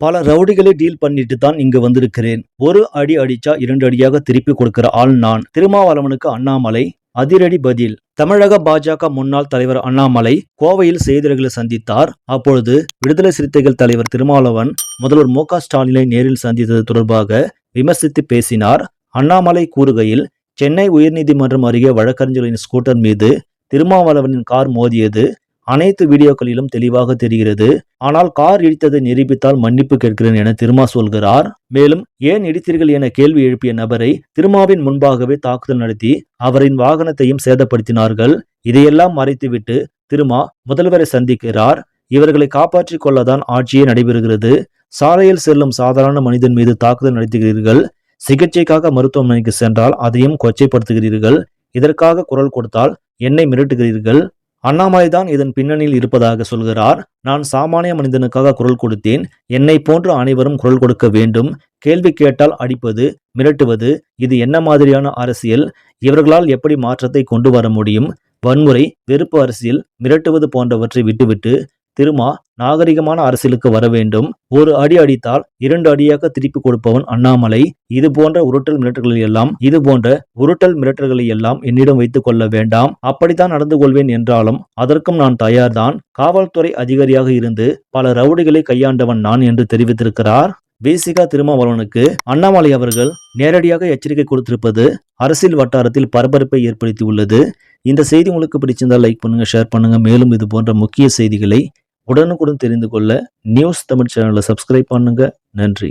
பல ரவுடிகளை டீல் பண்ணிட்டு தான் இங்க வந்திருக்கிறேன். ஒரு அடி அடிச்சா இரண்டு அடியாக திருப்பி கொடுக்கிற ஆள் நான். திருமாவளவனுக்கு அண்ணாமலை அதிரடி பதில். தமிழக பாஜக முன்னாள் தலைவர் அண்ணாமலை கோவையில் செய்தியாளர்களை சந்தித்தார். அப்பொழுது விடுதலை சிறுத்தைகள் தலைவர் திருமாவளவன் முதல்வர் மு க ஸ்டாலினை நேரில் சந்தித்தது தொடர்பாக விமர்சித்து பேசினார். அண்ணாமலை கூறுகையில் சென்னை உயர்நீதிமன்றம் அருகே வழக்கறிஞர்களின் ஸ்கூட்டர் மீது திருமாவளவனின் கார் மோதியது அனைத்து வீடியோக்களிலும் தெளிவாக தெரிகிறது. ஆனால் கார் இடித்ததை நிரூபித்தால் மன்னிப்பு கேட்கிறேன் என திருமா சொல்கிறார். மேலும் ஏன் இடித்தீர்கள் என கேள்வி எழுப்பிய நபரை திருமாவின் முன்பாகவே தாக்குதல் நடத்தி அவரின் வாகனத்தையும் சேதப்படுத்தினார்கள். இதையெல்லாம் மறைத்துவிட்டு திருமா முதல்வரை சந்திக்கிறார். இவர்களை காப்பாற்றிக் கொள்ளதான் ஆட்சியே நடைபெறுகிறது. சாலையில் செல்லும் சாதாரண மனிதன் மீது தாக்குதல் நடத்துகிறீர்கள். சிகிச்சைக்காக மருத்துவமனைக்கு சென்றால் அதையும் கொச்சைப்படுத்துகிறீர்கள். இதற்காக குரல் கொடுத்தால் என்னை மிரட்டுகிறீர்கள். அண்ணாமலை தான் இதன் பின்னணியில் இருப்பதாக சொல்கிறார். நான் சாமானிய மனிதனுக்காக குரல் கொடுத்தேன். என்னை போன்ற அனைவரும் குரல் கொடுக்க வேண்டும். கேள்வி கேட்டால் அடிப்பது மிரட்டுவது இது என்ன மாதிரியான அரசியல்? இவர்களால் எப்படி மாற்றத்தை கொண்டு வர முடியும்? வன்முறை வெறுப்பு அரசியல் மிரட்டுவது போன்றவற்றை விட்டுவிட்டு திருமா நாகரிகமான அரசியலுக்கு வர வேண்டும். ஒரு அடி அடித்தால் இரண்டு அடியாக திருப்பி கொடுப்பவன் அண்ணாமலை. இது போன்ற உருட்டல் மிரட்டல்களை எல்லாம் இது போன்ற உருட்டல் மிரட்டல்களை எல்லாம் என்னிடம் வைத்துக் கொள்ள வேண்டாம். அப்படித்தான் நடந்து கொள்வேன் என்றாலும் அதற்கும் நான் தயார்தான். காவல்துறை அதிகாரியாக இருந்து பல ரவுடிகளை கையாண்டவன் நான் என்று தெரிவித்திருக்கிறார். வேசிகா திருமாவளவனுக்கு அண்ணாமலை அவர்கள் நேரடியாக எச்சரிக்கை கொடுத்திருப்பது அரசியல் வட்டாரத்தில் பரபரப்பை ஏற்படுத்தியுள்ளது. இந்த செய்தி உங்களுக்கு பிடிச்சிருந்தால் லைக் பண்ணுங்க ஷேர் பண்ணுங்க. மேலும் இது போன்ற முக்கிய செய்திகளை உடனுக்குடன் தெரிந்து கொள்ள நியூஸ் தமிழ் சேனலை சப்ஸ்கிரைப் பண்ணுங்க. நன்றி.